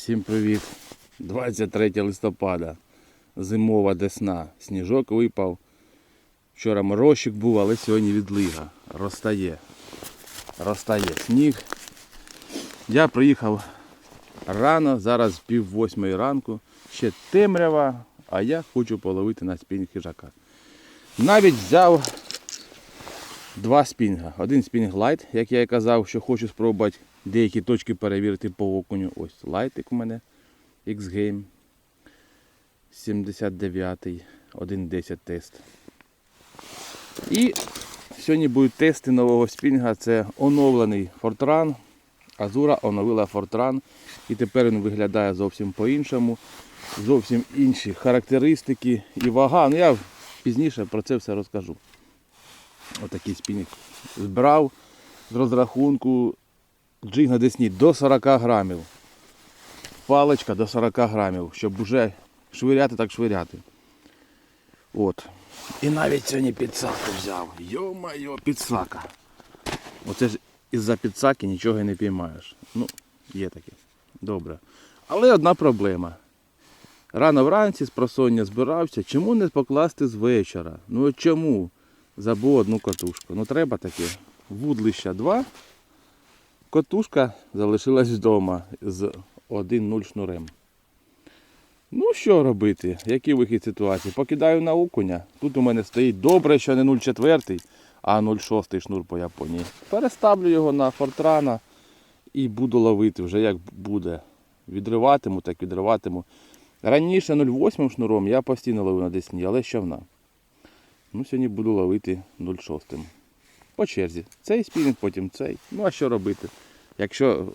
Всім привіт! 23 листопада. Зимова десна. Сніжок випав. Вчора морозчик був, але сьогодні відлига. Розтає. Розтає сніг. Я приїхав рано, зараз пів восьмої ранку. Ще темрява, а я хочу половити на спінг хижака. Навіть взяв два спінга. Один спінг лайт, як я і казав, що хочу спробувати деякі точки перевірити по окуню. Ось лайтик у мене X-Game 79 1.10 тест. І сьогодні будуть тести нового спінга. Це оновлений Fortran. Азура оновила Fortran. І тепер він виглядає зовсім по-іншому. Зовсім інші характеристики і вага. Ну я пізніше про це все розкажу. Отакий спінг збирав з розрахунку джиг на десні до 40 грамів. Паличка до 40 грамів, щоб уже швиряти так швиряти. От. І навіть сьогодні підсаку взяв. Йо-майо, підсака. Оце ж із-за підсаки нічого не піймаєш. Ну, є таке. Добре. Але одна проблема. Рано вранці з просоння збирався. Чому не покласти з вечора? Ну чому? Забув одну катушку. Ну треба таке. Вудлища 2. Котушка залишилась вдома з 1-0 шнурем. Ну що робити? Який вихід ситуації? Покидаю на окуня. Тут у мене стоїть добре, що не 0,4, а 0,6 шнур по Японії. Переставлю його на фортрана і буду ловити вже як буде. Відриватиму, так відриватиму. Раніше 0,8 шнуром я постійно ловив на десні, але щовна. Ну, сьогодні буду ловити 0,6. По черзі. Цей спінінг, потім цей. Ну а що робити? Якщо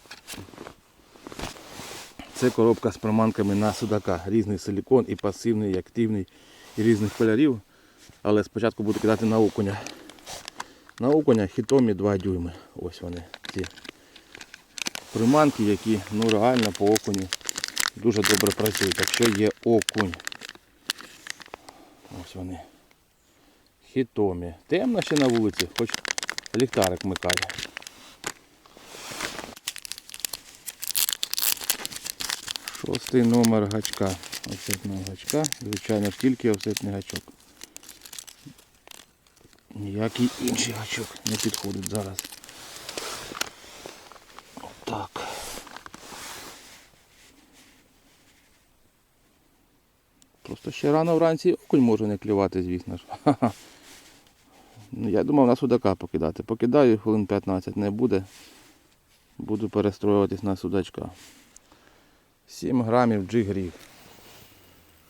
це коробка з приманками на судака. Різний силікон і пасивний, і активний, і різних кольорів. Але спочатку буду кидати на окуня. На окуня хітомі 2 дюйми. Ось вони. Ці приманки, які ну реально по окуню дуже добре працюють, якщо є окунь. Ось вони. Хітомі. Темно ще на вулиці, хоч ліхтарик вмикає. Шостий номер гачка. Офсетного гачка. Звичайно ж тільки офсетний гачок. Ніякий інший гачок не підходить зараз. Так. Просто ще рано вранці окунь може не клювати, звісно ж. Ну, я думав на судака покидати. Покидаю хвилин 15 не буде. Буду перестроюватись на судачка. 7 грамів джиг ріг.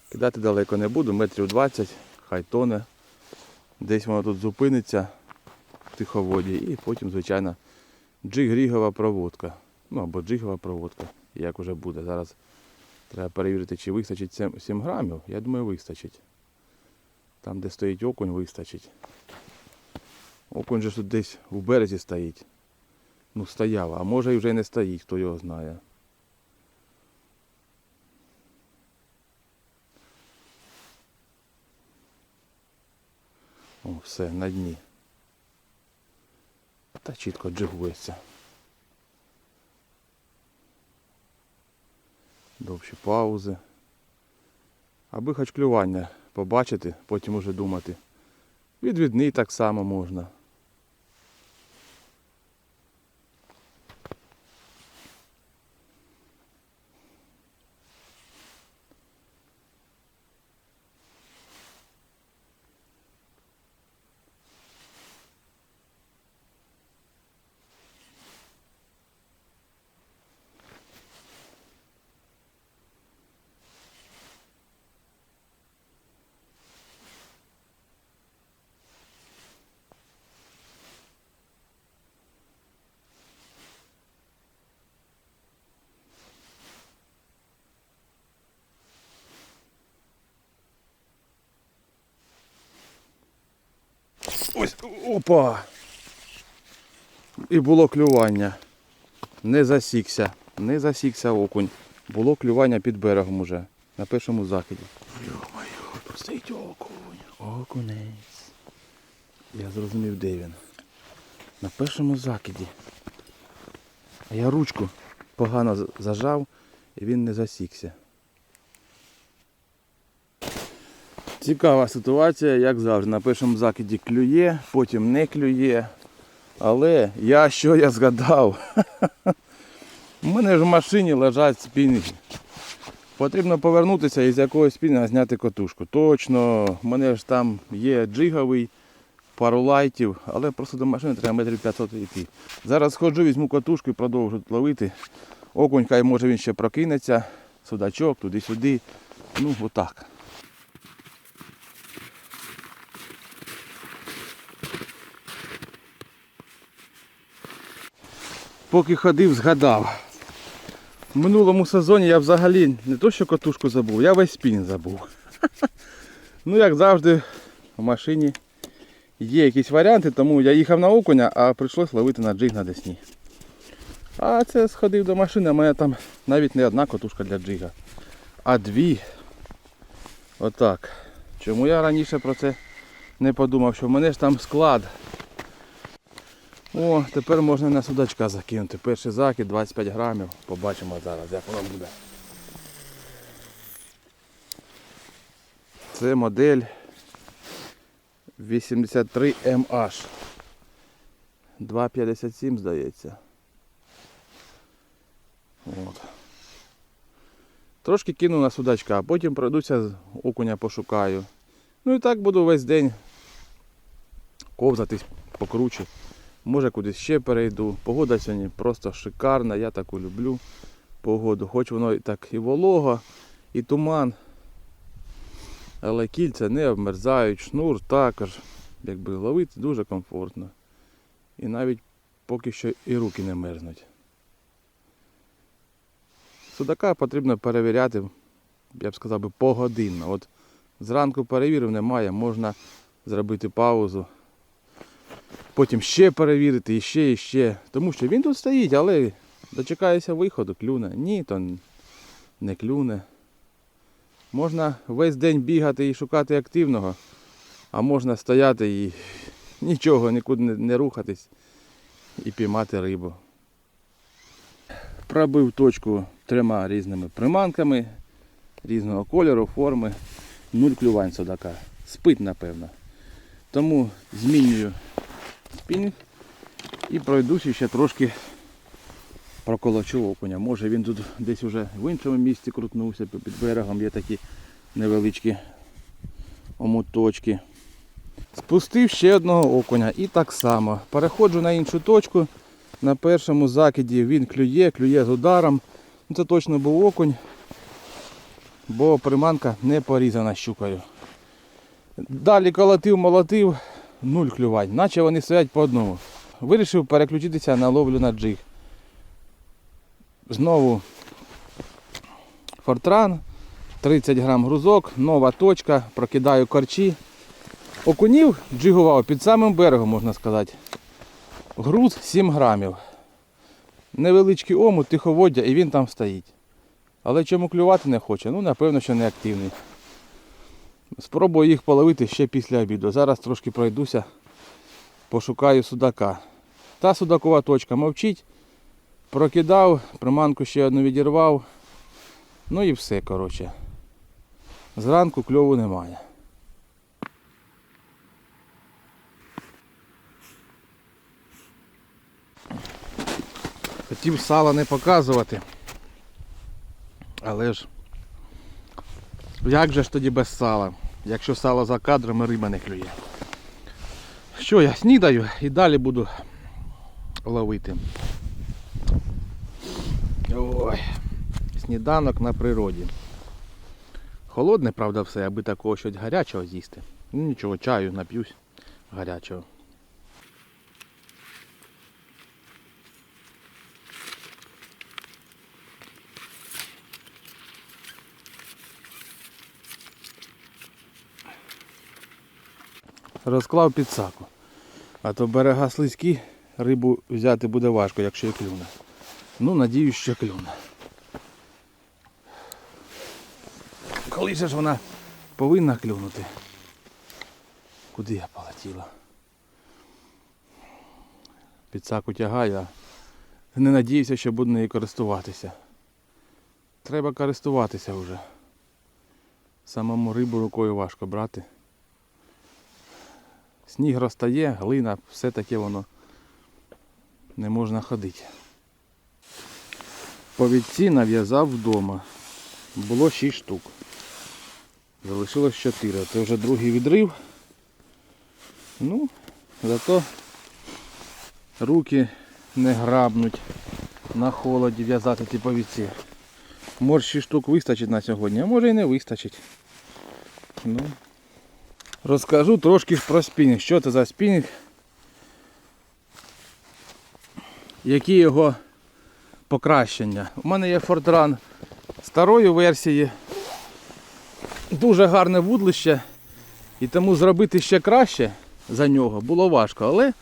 Кидати далеко не буду, метрів 20, хай тоне. Десь воно тут зупиниться в тиховоді і потім, звичайно, джиг-рігова проводка. Ну або джигова проводка, як вже буде. Зараз треба перевірити, чи вистачить 7 7 грамів. Я думаю, вистачить. Там, де стоїть окунь, вистачить. Окунь же тут десь у березі стоїть. Ну, стояв, а може і вже не стоїть, хто його знає. Все, на дні. Та чітко джигується. Довші паузи. Аби хоч клювання побачити, потім уже думати. Відвідний так само можна. Ось, опа! І було клювання. Не засікся. Не засікся окунь. Було клювання під берегом уже. На першому закиді. Йо-моє, тут стоїть окунь. Окунець. Я зрозумів, де він. На першому закиді. А я ручку погано зажав І він не засікся. Цікава ситуація, як завжди. На першому закиді клює, потім не клює. Але я що я згадав? У мене ж в машині лежать спінги. Потрібно повернутися і з якогось спінга зняти котушку. Точно, в мене ж там є джиговий, пару лайтів, але просто до машини треба метрів 500 йти. Зараз сходжу, візьму котушку і продовжу ловити. Окунь, хай може він ще прокинеться, судачок, туди-сюди. Ну, отак. Поки ходив, згадав. В минулому сезоні я взагалі не то що котушку забув, я весь спінінг забув. Ну, як завжди, в машині є якісь варіанти, тому я їхав на окуня, а прийшлось ловити на джиг на десні. А це сходив до машини, а в мене там навіть не одна котушка для джига, а дві. Отак. Чому я раніше про це не подумав, що в мене ж там склад. О, тепер можна на судачка закинути. Перший закид 25 грамів. Побачимо зараз, як воно буде. Це модель 83MH. 2,57 здається. От. Трошки кину на судачка, а потім пройдуся з окуня пошукаю. Ну і так буду весь день ковзатись покруче. Може кудись ще перейду. Погода сьогодні просто шикарна, я таку люблю погоду. Хоч воно і так і волого, і туман. Але кільця не обмерзають, шнур також. Якби ловити дуже комфортно. І навіть поки що і руки не мерзнуть. Судака потрібно перевіряти, я б сказав би, погодинно. От зранку перевірив, немає, можна зробити паузу. Потім ще перевірити, і ще, і ще. Тому що він тут стоїть, але дочекається виходу, клюне. Ні, то не клюне. Можна весь день бігати і шукати активного, а можна стояти і нічого, нікуди не, не рухатись і піймати рибу. Пробив точку трьома різними приманками різного кольору, форми. Нуль клювань судака. Спить, напевно. Тому змінюю спінінг і пройдусь ще трошки проколочу окуня. Може він тут десь уже в іншому місці крутнувся, під берегом є такі невеличкі омуточки. Спустив ще одного окуня і так само. Переходжу на іншу точку. На першому закиді він клює, клює з ударом. Ну, Це точно був окунь, бо приманка не порізана щукою. Далі колотив, молотив, нуль клювань, наче вони стоять по одному. Вирішив переключитися на ловлю на джиг. Знову фортран, 30 грам грузок, нова точка, прокидаю корчі. Окунів джигував під самим берегом, можна сказати. Груз 7 грамів. Невеличкий омут, тиховоддя і він там стоїть. Але чому клювати не хоче? Ну, напевно, що не активний. Спробую їх половити ще після обіду. Зараз трошки пройдуся, пошукаю судака. Та судакова точка мовчить. Прокидав, приманку ще одну відірвав. Ну і все, коротше. Зранку кльову немає. Хотів сала не показувати. Але ж як же ж тоді без сала? Якщо сало за кадрами риба не клює. Що я снідаю і далі буду ловити. Ой, сніданок на природі. Холодне, правда, все, аби такого щось гарячого з'їсти. Ну нічого, чаю нап'юсь гарячого. Розклав підсаку. А то берега слизькі, рибу взяти буде важко, якщо і клюне. Ну, надіюсь, що клюне. Коли ж вона повинна клюнути? Куди я полетіла? Підсаку тягаю, а не надіюся, що буду нею користуватися. Треба користуватися вже. Самому рибу рукою важко брати. Сніг розтає, глина, все таке воно не можна ходити. Повідці нав'язав вдома. Було 6 штук. Залишилось 4. Це вже другий відрив. Ну, зато руки не грабнуть на холоді в'язати ті повідці. Може 6 штук вистачить на сьогодні, а може і не вистачить. Ну, розкажу трошки про спінінг. Що це за спінінг? Які його покращення? У мене є Fortran старої версії. Дуже гарне вудлище. І тому зробити ще краще за нього було важко, але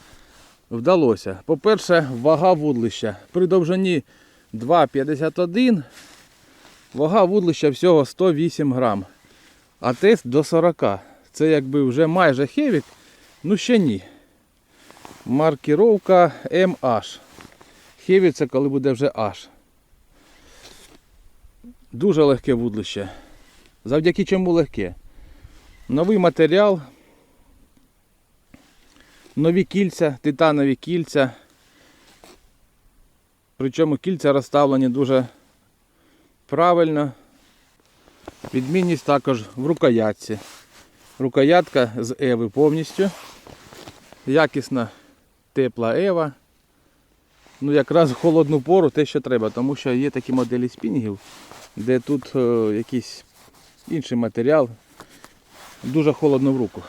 вдалося. По-перше, вага вудлища. При довжині 2,51 вага вудлища всього 108 грам. А тест до 40. Це якби вже майже хевік, ну ще ні. Маркіровка MH. Хеві це коли буде вже H. Дуже легке вудлище. Завдяки чому легке? Новий матеріал, нові кільця, титанові кільця. Причому кільця розставлені дуже правильно. Відмінність також в рукоятці. Рукоятка з Еви повністю. Якісна тепла Ева. Ну якраз в холодну пору те, що треба, тому що є такі моделі спінінгів, де тут е, якийсь інший матеріал. Дуже холодно в руку.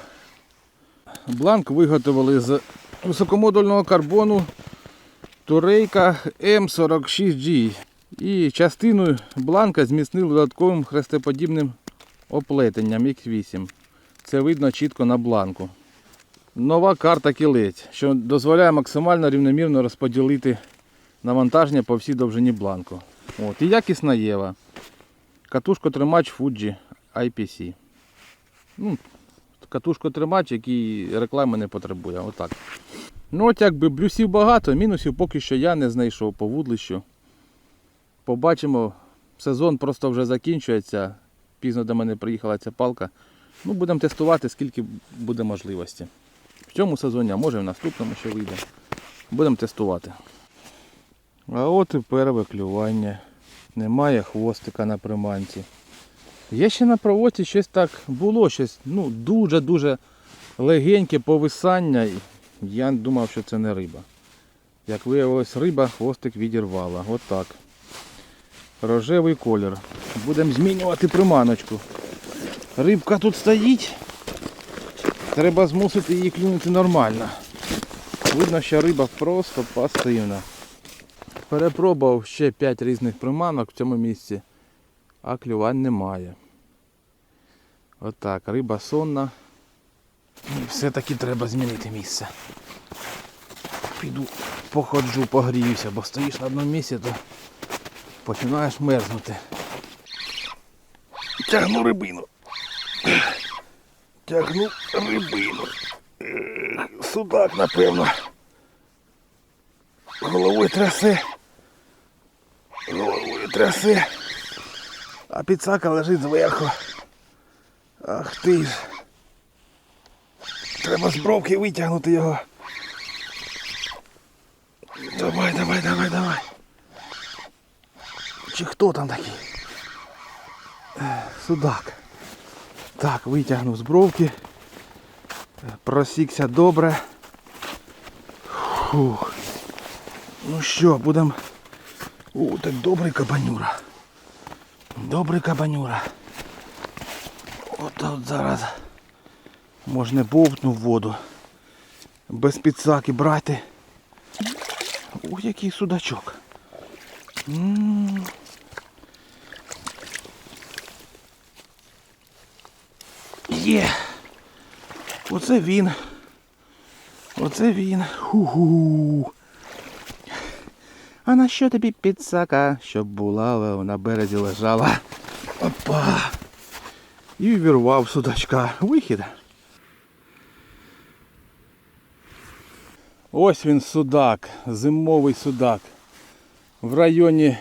Бланк виготовили з високомодульного карбону Турейка М46G. І частину бланка зміцнили додатковим хрестоподібним оплетенням X8. Це видно чітко на бланку. Нова карта кілець, що дозволяє максимально рівномірно розподілити навантаження по всій довжині бланку. От, і якісна Єва. Катушко-тримач Fuji IPC. Ну, Катушко-тримач, який реклами не потребує. Отак. Ну от якби плюсів багато, мінусів поки що я не знайшов по вудлищу. Побачимо, сезон просто вже закінчується. Пізно до мене приїхала ця палка. Ну, будемо тестувати, скільки буде можливості. В цьому сезоні, а може в наступному ще вийде. Будемо тестувати. А от і перше клювання. Немає хвостика на приманці. Є ще на проводці щось так було, щось ну, дуже-дуже легеньке повисання. Я думав, що це не риба. Як виявилось, риба хвостик відірвала. Отак. Рожевий колір. Будемо змінювати приманочку. Рибка тут стоїть. Треба змусити її клюнути нормально. Видно, що риба просто пасивна. Перепробував ще 5 різних приманок в цьому місці, а клювань немає. Отак, риба сонна. І все-таки треба змінити місце. Піду походжу, погріюся, бо стоїш на одному місці, то починаєш мерзнути. Тягну рибину. Тягну рибину. Судак, напевно. Головою трясе. Головою трясе. А підсака лежить зверху. Ах ти ж. Треба з бровки витягнути його. Давай, давай, давай, давай. Чи хто там такий? Судак. Так, витягнув з бровки. Просікся добре. Фух. Ну що, будемо. О, так добрий кабанюра. Добрий кабанюра. От от зараз можна бовтну в воду. Без підсаки брати. Ух, який судачок. М. Є. Оце він. Оце він. Ху-ху. А на що тобі підсака, щоб була на березі лежала? Опа. І вірвав судачка. Вихід. Ось він судак, зимовий судак. В районі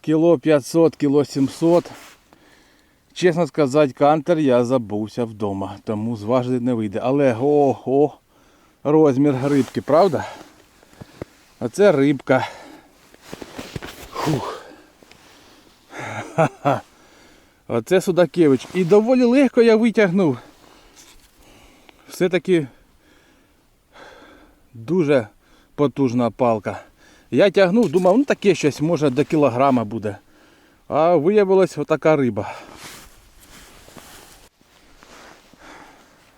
кіло 500, кіло 700. Чесно сказати, кантер я забувся вдома, тому зважити не вийде. Але ого, розмір рибки, правда? А це рибка. Фух. Оце Судакевич. І доволі легко я витягнув. Все-таки дуже потужна палка. Я тягнув, думав, ну таке щось може до кілограма буде. А виявилось отака риба.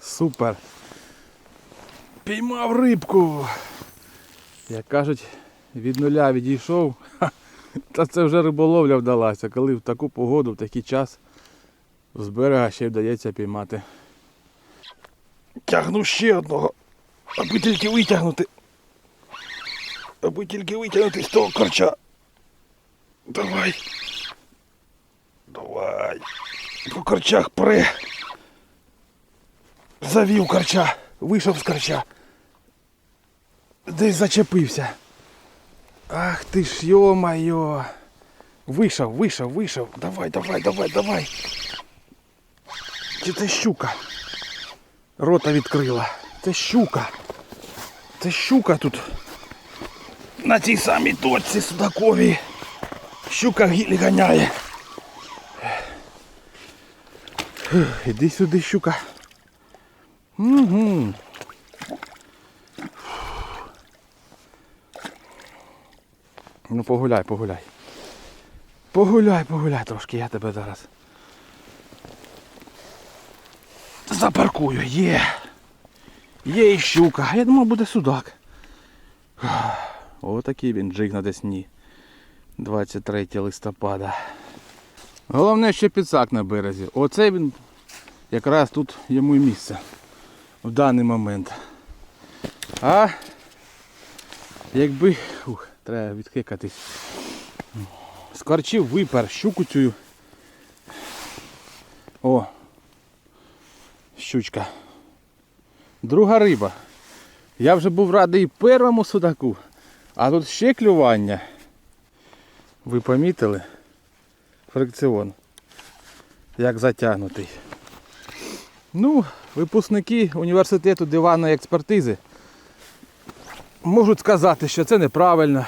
Супер. Піймав рибку. Як кажуть, від нуля відійшов. Та це вже риболовля вдалася, коли в таку погоду, в такий час з берега ще й вдається піймати. Тягну ще одного, аби тільки витягнути. Аби тільки витягнути з того корча. Давай. Давай. По корчах пре. Завів корча. Вийшов з корча. Десь зачепився. Ах ти ж йо-майо. Вийшов, вийшов, вийшов. Давай, давай, давай, давай. Чи це щука? Рота відкрила. Це щука. Це щука тут. На цій самій точці судаковій. Щука гілі ганяє. Іди сюди, щука. Угу. Ну погуляй, погуляй. Погуляй, погуляй трошки, я тебе зараз. Запаркую, є. Є і щука. Я думав, буде судак. Отакий він джиг на Десні. 23 листопада. Головне ще підсак на березі. Оце він якраз тут йому і місце в даний момент. А якби... Ух, треба відхикатись. Скорчив випер щуку цю. О! Щучка. Друга риба. Я вже був радий першому судаку, а тут ще клювання. Ви помітили? Фрикціон. Як затягнутий. Ну, випускники університету диванної експертизи можуть сказати, що це неправильно.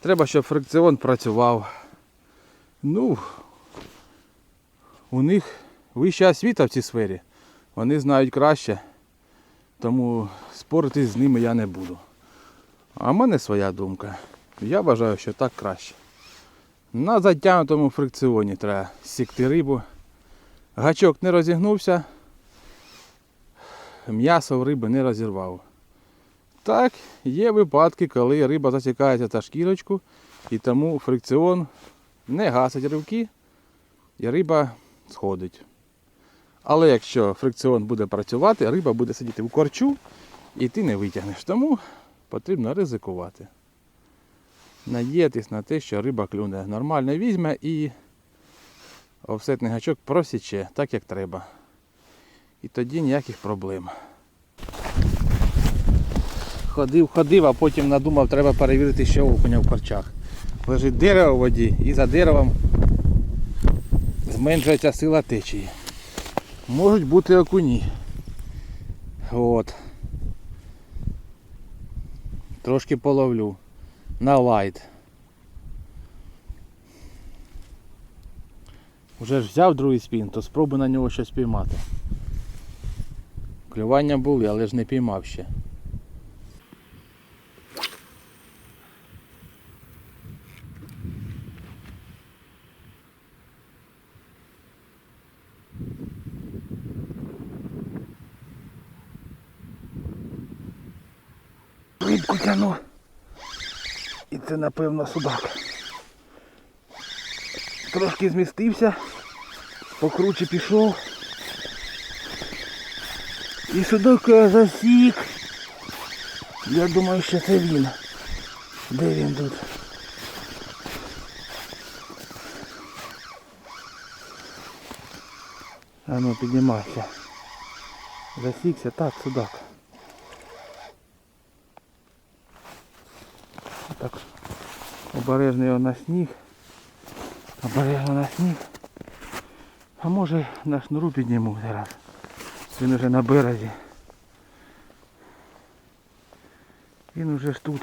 Треба, щоб фрикціон працював. Ну, у них вища освіта в цій сфері. Вони знають краще, тому спорити з ними я не буду. А в мене своя думка. Я вважаю, що так краще. На затягнутому фрикціоні треба сікти рибу. Гачок не розігнувся, м'ясо в риби не розірвав. Так, є випадки, коли риба засікається за шкірочку, і тому фрикціон не гасить ривки, і риба сходить. Але якщо фрикціон буде працювати, риба буде сидіти в корчу і ти не витягнеш. Тому потрібно ризикувати. Надіятись на те, що риба клюне нормально візьме і офсетний гачок просіче так, як треба. І тоді ніяких проблем. Ходив, ходив, а потім надумав, треба перевірити, що окуня в корчах. Лежить дерево в воді і за деревом зменшується сила течії. Можуть бути окуні. От. Трошки половлю. На лайт. Уже ж взяв другий спін, то спробуй на нього щось піймати. Клювання були, але ж не піймав ще. Рибку тяну. І це напевно судак. Трошки змістився, покруче пішов. І судок я засік. Я думаю, що це він. Де він тут? А ну піднімайся. Засікся, так, судак. Так, обережно його на сніг. Обережно на сніг. А може на шнуру підніму зараз. Він уже на березі. Він уже ж тут.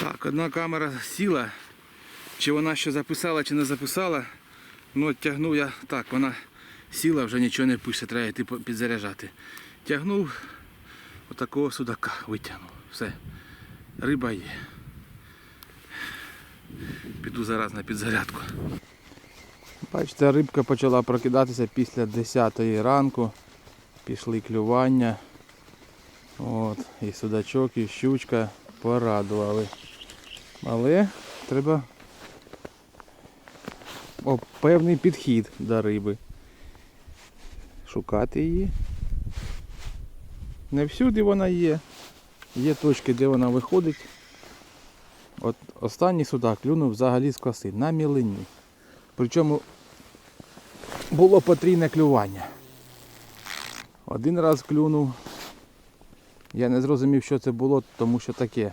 Так, одна камера сіла. Чи вона що записала, чи не записала. Ну, тягнув я так, вона сіла, вже нічого не пише, треба йти підзаряджати. Тягнув отакого судака, витягнув. Все. Риба є. Піду зараз на підзарядку. Бачите, рибка почала прокидатися після 10 ранку. Пішли клювання. От, і судачок, і щучка порадували. Але треба о, певний підхід до риби. Шукати її. Не всюди вона є. Є точки, де вона виходить. От останній судак клюнув взагалі з коси на мілині. Причому було потрійне клювання. Один раз клюнув. Я не зрозумів, що це було, тому що таке.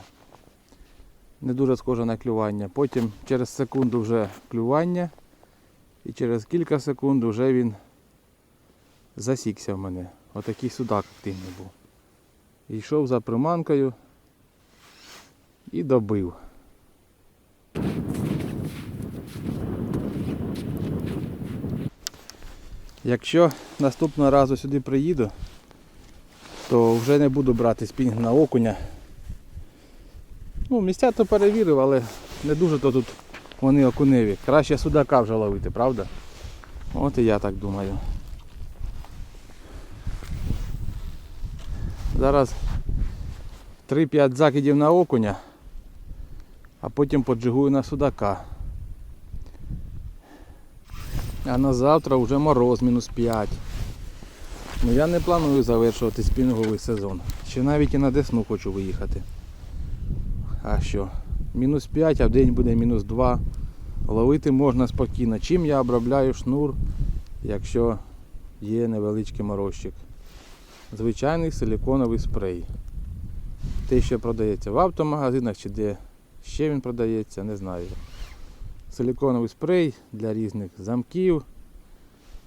Не дуже схоже на клювання. Потім через секунду вже клювання. І через кілька секунд вже він засікся в мене. Отакий судак активний був. Йшов за приманкою і добив. Якщо наступного разу сюди приїду, то вже не буду брати спінг на окуня. Ну, місця то перевірив, але не дуже то тут вони окуневі. Краще судака вже ловити, правда? От і я так думаю. Зараз 3-5 закидів на окуня, а потім поджигую на судака. А на завтра вже мороз мінус 5. Ну я не планую завершувати спінговий сезон. Ще навіть і на Десну хочу виїхати. А що? Мінус 5, а в день буде мінус 2. Ловити можна спокійно. Чим я обробляю шнур, якщо є невеличкий морозчик? Звичайний силіконовий спрей. Те, що продається в автомагазинах чи де ще він продається, не знаю. Силіконовий спрей для різних замків,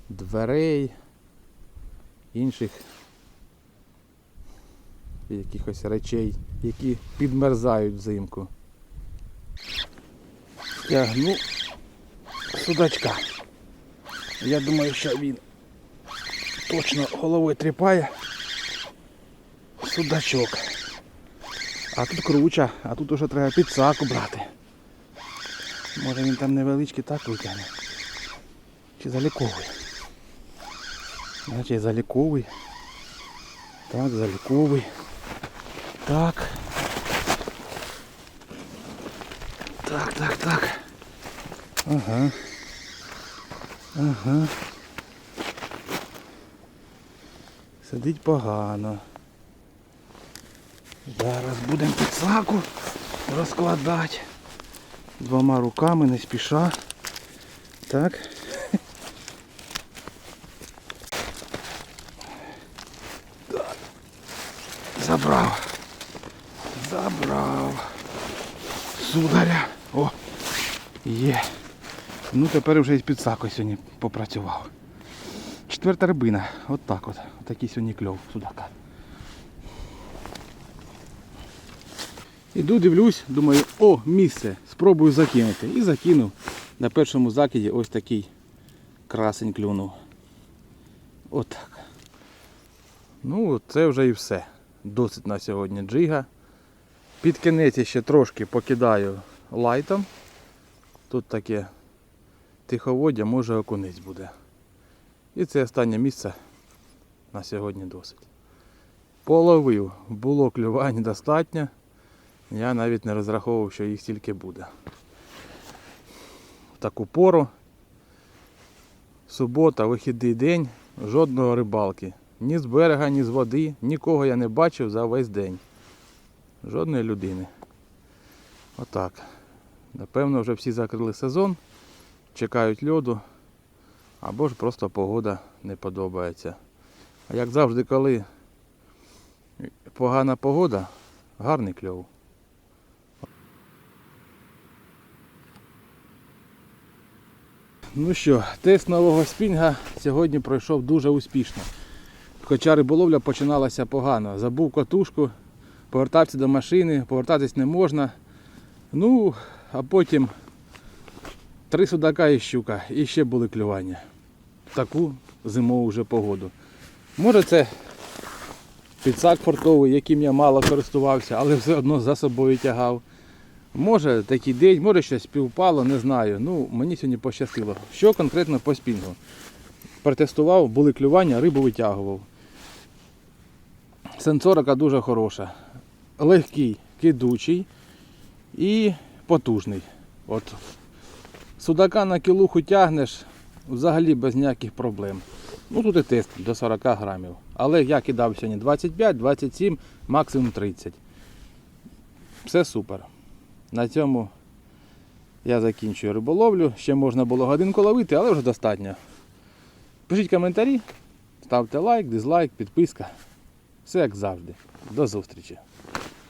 дверей, інших якихось речей, які підмерзають взимку. Тягну судачка. Я думаю, що він точно головою тріпає. Судачок. А тут круча, а тут уже треба підсаку брати. Може він там невеличкий так витягне. Чи заліковий? Значить заліковий. Так, заліковий. Так. Так, так, так. Ага. Ага. Сидить погано. Зараз будемо підсаку розкладати. Двома руками, не спіша. Так. Забрав. Забрав. Сударя. О! Є. Ну тепер вже із підсакою сьогодні попрацював. Четверта рибина. От так от. Отакий сьогодні кльов судака. Іду, дивлюсь, думаю, о, місце, спробую закинути. І закинув. На першому закиді ось такий красень клюнув. Отак. Ну, це вже і все. Досить на сьогодні джига. Під кінець ще трошки покидаю лайтом. Тут таке тиховодя, може окунець буде. І це останнє місце на сьогодні досить. Половив, було клювань достатньо. Я навіть не розраховував, що їх стільки буде. В таку пору. Субота, вихідний день, жодного рибалки. Ні з берега, ні з води, нікого я не бачив за весь день. Жодної людини. Отак. Напевно, вже всі закрили сезон, чекають льоду, або ж просто погода не подобається. А як завжди, коли погана погода, гарний кльов. Ну що, тест нового спінга сьогодні пройшов дуже успішно. Хоча риболовля починалася погано. Забув катушку, повертався до машини, повертатись не можна. Ну, а потім три судака і щука, і ще були клювання. В таку зимову вже погоду. Може це підсак фортовий, яким я мало користувався, але все одно за собою тягав. Може такий день, може щось співпало, не знаю. Ну, мені сьогодні пощастило. Що конкретно по спінгу? Протестував, були клювання, рибу витягував. Сенсорика дуже хороша. Легкий, кидучий і потужний. От. Судака на кілуху тягнеш взагалі без ніяких проблем. Ну тут і тест до 40 грамів. Але я кидав сьогодні 25, 27, максимум 30. Все супер. На цьому я закінчую риболовлю. Ще можна було годинку ловити, але вже достатньо. Пишіть коментарі, ставте лайк, дизлайк, підписка. Все як завжди. До зустрічі.